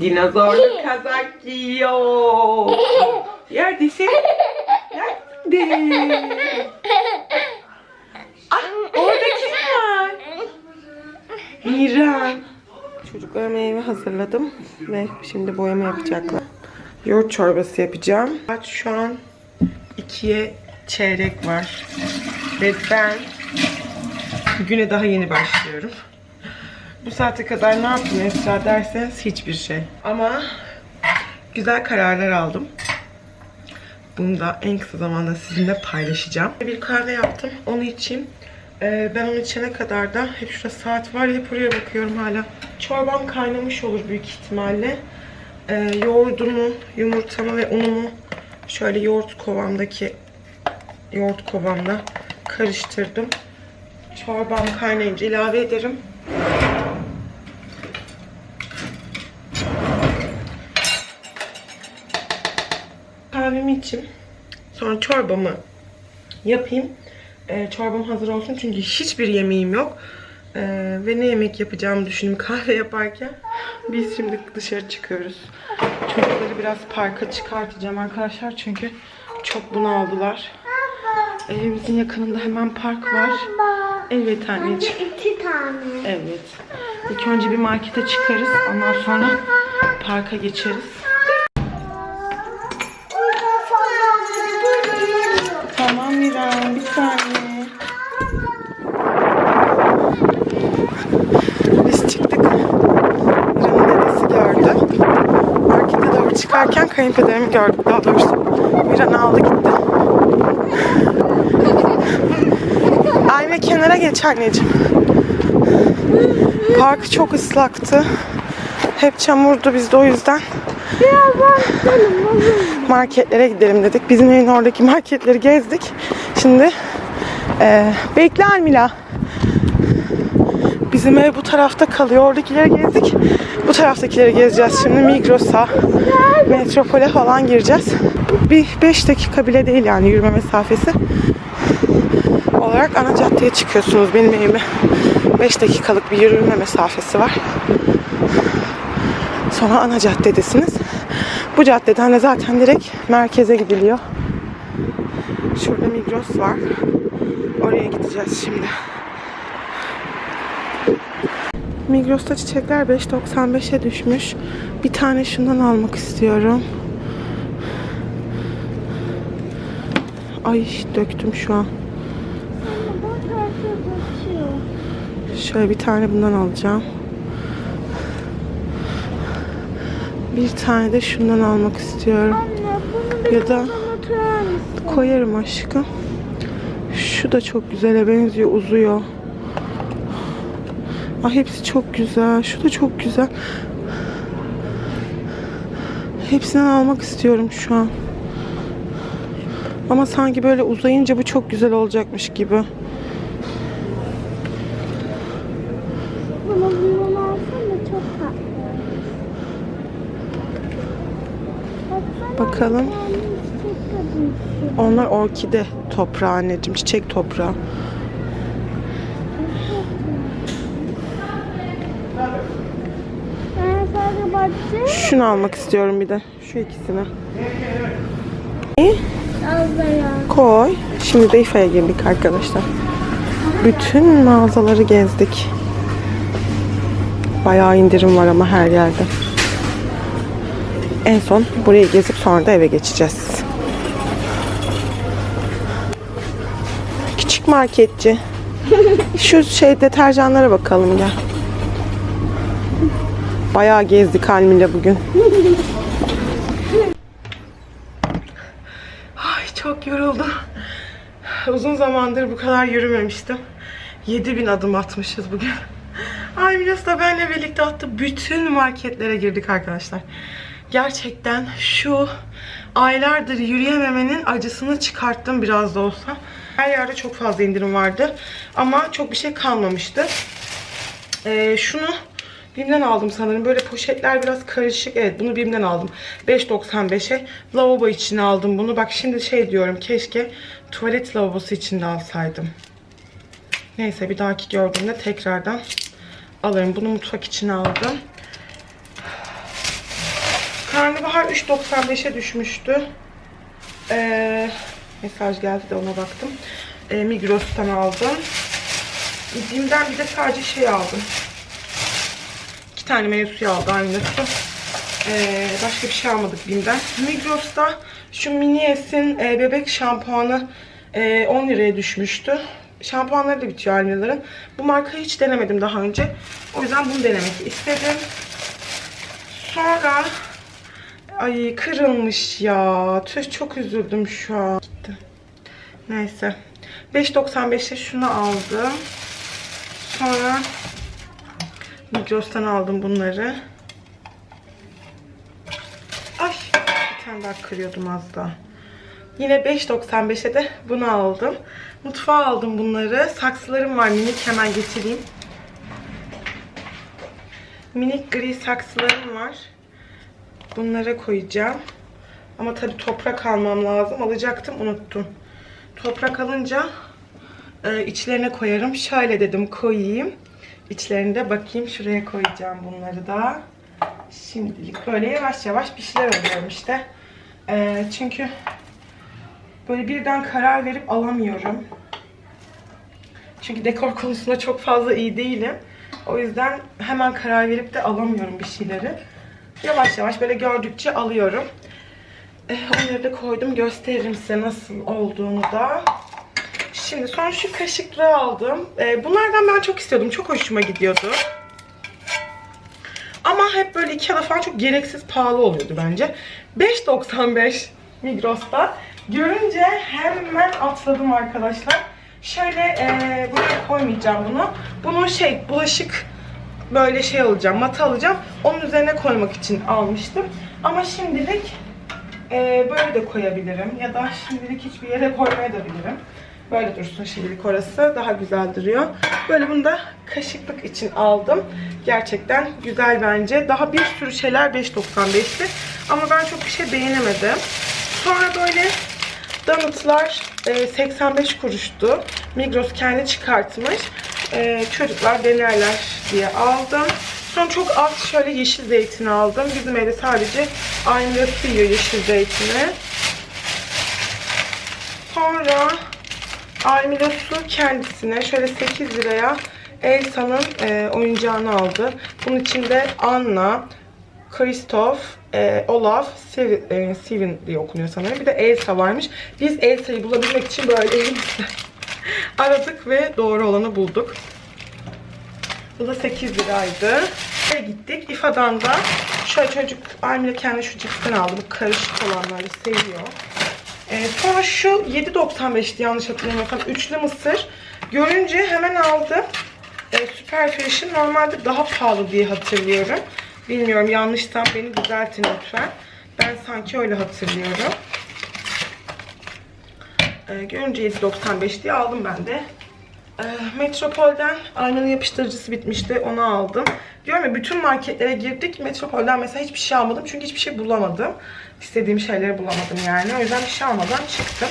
Dinozorlu kazak giyiyor. Neredesin? Nerede? Ah, orada kim var? Miran. Çocuklara meyve hazırladım ve şimdi boyama yapacaklar. Yoğurt çorbası yapacağım. Saat şu an ikiye çeyrek var. Ve ben güne daha yeni başlıyorum. Bu saate kadar ne yaptım Esra derseniz hiçbir şey. Ama güzel kararlar aldım. Bunu da en kısa zamanda sizinle paylaşacağım. Bir kahve yaptım. Onu içeyim. Ee, ben onu içene kadar da hep şurada saat var hep oraya bakıyorum hala. Çorbam kaynamış olur büyük ihtimalle. Ee, yoğurdumu, yumurtamı ve unumu şöyle yoğurt kovamdaki yoğurt kovamla karıştırdım. Çorbam kaynayınca ilave ederim. Kahvemi içeyim. Sonra çorbamı yapayım. Ee, çorbam hazır olsun çünkü hiçbir yemeğim yok. Ee, ve ne yemek yapacağımı düşündüm kahve yaparken. Biz şimdi dışarı çıkıyoruz. Çocukları biraz parka çıkartacağım arkadaşlar çünkü çok bunaldılar. Evimizin yakınında hemen park var. Evet anneciğim. İki tane. Evet. İlk önce bir markete çıkarız. Ondan sonra parka geçeriz. Tamam Miran bir saniye. Biz çıktık. Miran'ın dedesi gördü. Markete doğru çıkarken kayınpederimi gördük daha doğrusu. Miran aldı gitti. Ayna kenara geç anneciğim. Park çok ıslaktı. Hep çamurdu biz de o yüzden marketlere gidelim dedik. Bizim evin oradaki marketleri gezdik. Şimdi eee bekle Almila. Bizim ev bu tarafta kalıyor. Oradakileri gezdik. Bu taraftakileri gezeceğiz. Şimdi Migros'a, Metropol'e falan gireceğiz. Bir 5 dakika bile değil yani yürüme mesafesi. Olarak ana caddeye çıkıyorsunuz. Benim evime 5 dakikalık bir yürüme mesafesi var. Sonra ana caddedesiniz. Bu caddeden de zaten direkt merkeze gidiliyor. Şurada Migros var. Oraya gideceğiz şimdi. Migros'ta çiçekler 5.95'e düşmüş. Bir tane şundan almak istiyorum. Ay döktüm şu an. Şöyle bir tane bundan alacağım. Bir tane de şundan almak istiyorum. Ya da koyarım aşkım. Şu da çok güzele benziyor, uzuyor. Ay hepsi çok güzel. Şu da çok güzel. Hepsinden almak istiyorum şu an. Ama sanki böyle uzayınca bu çok güzel olacakmış gibi. Bana bundan alsana çok tatlı. Baksana Bakalım. Onlar orkide toprağı anneciğim. Çiçek toprağı. Şunu almak istiyorum bir de. Şu ikisini. Ablaya. Koy. Şimdi de İFA'ya girdik arkadaşlar. Bütün mağazaları gezdik. Bayağı indirim var ama her yerde. En son burayı gezip sonra da eve geçeceğiz. Küçük marketçi. Şu şey deterjanlara bakalım gel. Bayağı gezdik Almile bugün. Ay çok yoruldum. Uzun zamandır bu kadar yürümemiştim. 7000 adım atmışız bugün. Ay Milas da benimle birlikte attı. Bütün marketlere girdik arkadaşlar. Gerçekten şu aylardır yürüyememenin acısını çıkarttım biraz da olsa. Her yerde çok fazla indirim vardı. Ama çok bir şey kalmamıştı. Ee, şunu Bim'den aldım sanırım. Böyle poşetler biraz karışık. Evet bunu Bim'den aldım. 5.95'e. Lavabo için aldım bunu. Bak şimdi şey diyorum. Keşke tuvalet lavabosu için de alsaydım. Neyse bir dahaki gördüğümde tekrardan alırım. Bunu mutfak için aldım. Karnabahar 3.95'e düşmüştü. Ee, mesaj geldi de ona baktım. Ee, Migros'tan aldım. Bim'den bir de sadece şey aldım. İki tane meyve suyu aldı aynısı. Ee, başka bir şey almadık Bim'den. Migros'ta şu Minies'in e, bebek şampuanı e, 10 liraya düşmüştü. Şampuanları da bitiyor Almina'ların. Bu markayı hiç denemedim daha önce. O yüzden bunu denemek istedim. Sonra ay kırılmış ya. Tüh çok üzüldüm şu an. Gitti. Neyse. 5.95'te şunu aldım. Sonra Migros'tan aldım bunları. Ay bir tane daha kırıyordum az daha. Yine 5.95'e de bunu aldım. Mutfağa aldım bunları. Saksılarım var minik hemen getireyim. Minik gri saksılarım var. Bunlara koyacağım. Ama tabii toprak almam lazım. Alacaktım unuttum. Toprak alınca e, içlerine koyarım. Şöyle dedim koyayım. İçlerinde bakayım şuraya koyacağım bunları da. Şimdilik böyle yavaş yavaş bir şeyler alıyorum işte. E, çünkü böyle birden karar verip alamıyorum. Çünkü dekor konusunda çok fazla iyi değilim. O yüzden hemen karar verip de alamıyorum bir şeyleri. Yavaş yavaş böyle gördükçe alıyorum. Eh, onları da koydum. Gösteririm size nasıl olduğunu da. Şimdi son şu kaşıklığı aldım. Eh, bunlardan ben çok istiyordum. Çok hoşuma gidiyordu. Ama hep böyle Ikea'da falan çok gereksiz pahalı oluyordu bence. 5.95 Migros'ta. Görünce hemen atladım arkadaşlar. Şöyle e, buraya koymayacağım bunu. Bunu şey bulaşık böyle şey alacağım, mata alacağım. Onun üzerine koymak için almıştım. Ama şimdilik e, böyle de koyabilirim. Ya da şimdilik hiçbir yere koymaya da bilirim. Böyle dursun şimdilik orası. Daha güzel duruyor. Böyle bunu da kaşıklık için aldım. Gerçekten güzel bence. Daha bir sürü şeyler 5.95'ti. Ama ben çok bir şey beğenemedim. Sonra böyle donutlar e, 85 kuruştu. Migros kendi çıkartmış. E, çocuklar denerler diye aldım. Sonra çok az şöyle yeşil zeytin aldım. Bizim evde sadece aynı yiyor yeşil zeytini. Sonra Almilos'u kendisine şöyle 8 liraya Elsa'nın e, oyuncağını aldı. Bunun içinde Anna, Kristoff, e, Olaf, Steven, e, Steven diye okunuyor sanırım. Bir de Elsa varmış. Biz Elsa'yı bulabilmek için böyle aradık ve doğru olanı bulduk. Bu da 8 liraydı. Ve gittik. İFA'dan da şöyle çocuk Almile kendi şu cipsten aldı. Bu karışık olanları seviyor. Ee, sonra şu 7.95'ti yanlış hatırlamıyorsam. Üçlü mısır. Görünce hemen aldım. Ee, Super Fresh'in normalde daha pahalı diye hatırlıyorum. Bilmiyorum yanlışsam beni düzeltin lütfen. Ben sanki öyle hatırlıyorum. Ee, görünce 7.95 diye aldım ben de. Ee, Metropol'den aynalı yapıştırıcısı bitmişti. Onu aldım. Diyorum ya bütün marketlere girdik. Metropol'den mesela hiçbir şey almadım. Çünkü hiçbir şey bulamadım. İstediğim şeyleri bulamadım yani. O yüzden bir şey almadan çıktım.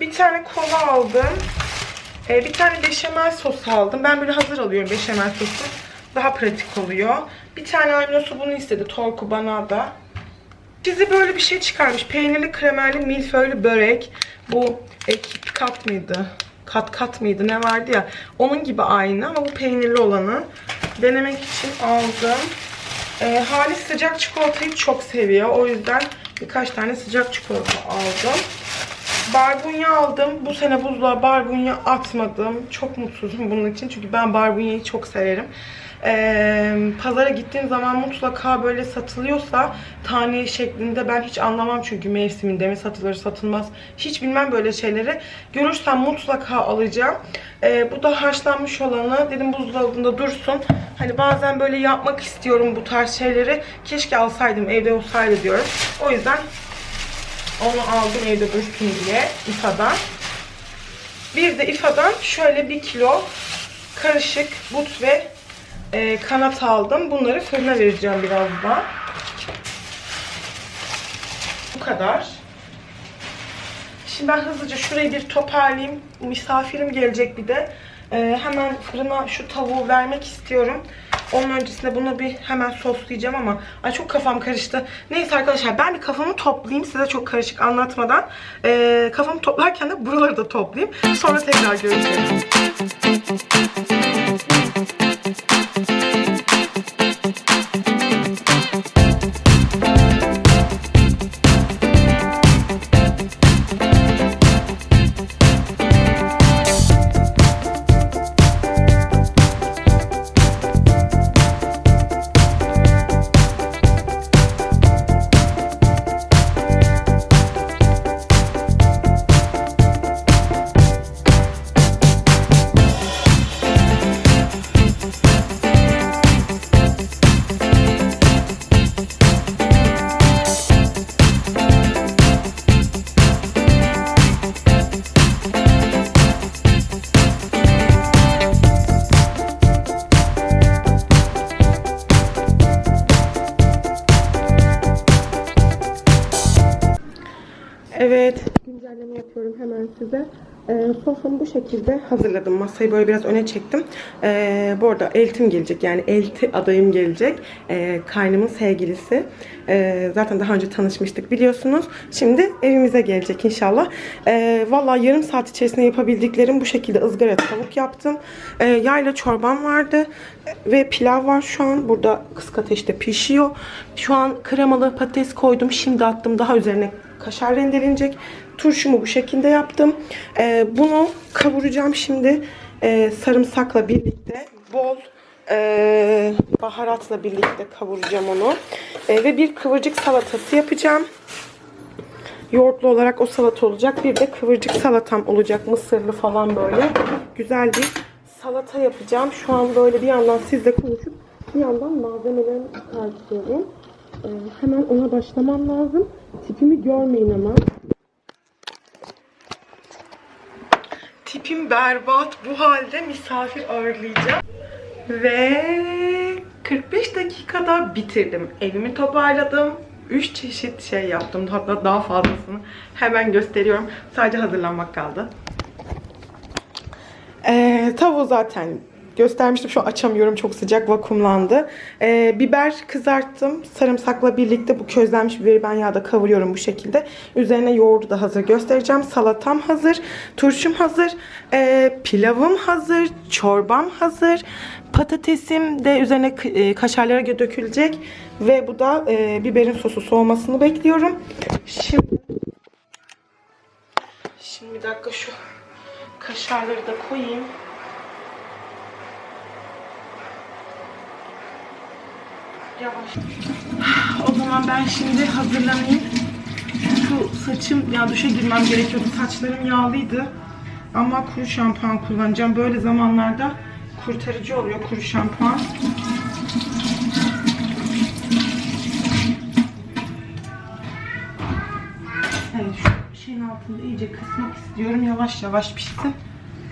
Bir tane kola aldım. Ee, bir tane beşamel sos aldım. Ben böyle hazır alıyorum beşamel sosu. Daha pratik oluyor. Bir tane Aynosu bunu istedi. Torku bana da. Size böyle bir şey çıkarmış. Peynirli kremerli milföylü börek. Bu e, Kit Kat mıydı? Kat kat mıydı ne vardı ya. Onun gibi aynı ama bu peynirli olanı. Denemek için aldım. E, Halis sıcak çikolatayı çok seviyor. O yüzden birkaç tane sıcak çikolata aldım. Barbunya aldım. Bu sene buzluğa barbunya atmadım. Çok mutsuzum bunun için. Çünkü ben barbunyayı çok severim. Ee, pazara gittiğim zaman mutlaka böyle satılıyorsa tane şeklinde ben hiç anlamam çünkü mevsiminde mi satılır satılmaz. Hiç bilmem böyle şeyleri. Görürsem mutlaka alacağım. Ee, bu da haşlanmış olanı dedim buzdolabında dursun. Hani bazen böyle yapmak istiyorum bu tarz şeyleri. Keşke alsaydım evde olsaydı diyorum o yüzden onu aldım evde dursun diye İFA'dan. Bir de İFA'dan şöyle bir kilo karışık but ve e, kanat aldım. Bunları fırına vereceğim birazdan. Bu kadar. Şimdi ben hızlıca şurayı bir toparlayayım. Misafirim gelecek bir de. Ee, hemen fırına şu tavuğu vermek istiyorum. Onun öncesinde bunu bir hemen soslayacağım ama ay çok kafam karıştı. Neyse arkadaşlar ben bir kafamı toplayayım size çok karışık anlatmadan. Ee, kafamı toplarken de buraları da toplayayım. Sonra tekrar görüşürüz. Thank you. Size. Ee, soframı bu şekilde hazırladım. Masayı böyle biraz öne çektim. Ee, bu arada eltim gelecek. Yani elti adayım gelecek. Ee, kaynımın sevgilisi. Ee, zaten daha önce tanışmıştık biliyorsunuz. Şimdi evimize gelecek inşallah. Ee, Valla yarım saat içerisinde yapabildiklerim bu şekilde ızgara tavuk yaptım. Ee, yayla çorbam vardı. Ve pilav var şu an. Burada kısık ateşte pişiyor. Şu an kremalı patates koydum. Şimdi attım. Daha üzerine kaşar rendelenecek. Turşumu bu şekilde yaptım. Ee, bunu kavuracağım şimdi Ee, sarımsakla birlikte. Bol ee, baharatla birlikte kavuracağım onu. Ee, ve bir kıvırcık salatası yapacağım. Yoğurtlu olarak o salata olacak. Bir de kıvırcık salatam olacak. Mısırlı falan böyle. Güzel bir salata yapacağım. Şu an böyle bir yandan sizle konuşup bir yandan malzemelerimi tartıyorum. Ee, hemen ona başlamam lazım. Tipimi görmeyin ama. Tipim berbat. Bu halde misafir ağırlayacağım. Ve 45 dakikada bitirdim. Evimi toparladım. 3 çeşit şey yaptım. Hatta daha fazlasını hemen gösteriyorum. Sadece hazırlanmak kaldı. Ee, tavuğu zaten göstermiştim. Şu an açamıyorum. Çok sıcak vakumlandı. Ee, biber kızarttım. Sarımsakla birlikte bu közlenmiş biberi ben yağda kavuruyorum bu şekilde. Üzerine yoğurdu da hazır göstereceğim. Salatam hazır. Turşum hazır. Ee, pilavım hazır. Çorbam hazır. Patatesim de üzerine e, kaşarlara dökülecek. Ve bu da e, biberin sosu soğumasını bekliyorum. Şimdi Şimdi bir dakika şu kaşarları da koyayım. Yavaş. O zaman ben şimdi hazırlanayım. Şu saçım, ya duşa girmem gerekiyordu. Saçlarım yağlıydı. Ama kuru şampuan kullanacağım. Böyle zamanlarda kurtarıcı oluyor kuru şampuan. Evet şu şeyin altında iyice kısmak istiyorum. Yavaş yavaş pişsin.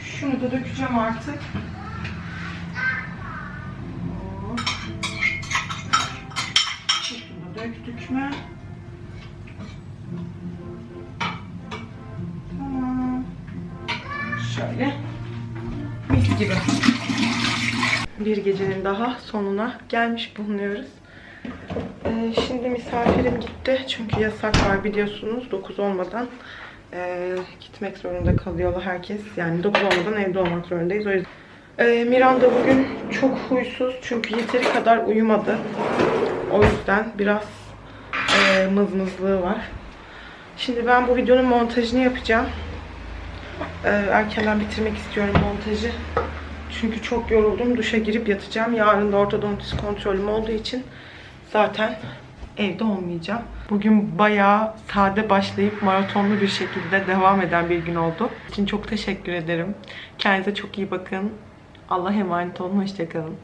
Şunu da dökeceğim artık. Şöyle. Mis gibi. Bir gecenin daha sonuna gelmiş bulunuyoruz. Ee, şimdi misafirim gitti. Çünkü yasak var biliyorsunuz. 9 olmadan ee, gitmek zorunda kalıyorlar herkes. Yani 9 olmadan evde olmak zorundayız. O yüzden. Ee, Miranda bugün çok huysuz. Çünkü yeteri kadar uyumadı. O yüzden biraz ee, mızmızlığı var. Şimdi ben bu videonun montajını yapacağım. Ee, erkenden bitirmek istiyorum montajı. Çünkü çok yoruldum. Duşa girip yatacağım. Yarın da ortodontist kontrolüm olduğu için zaten evde olmayacağım. Bugün bayağı sade başlayıp maratonlu bir şekilde devam eden bir gün oldu. için çok teşekkür ederim. Kendinize çok iyi bakın. Allah'a emanet olun. Hoşçakalın.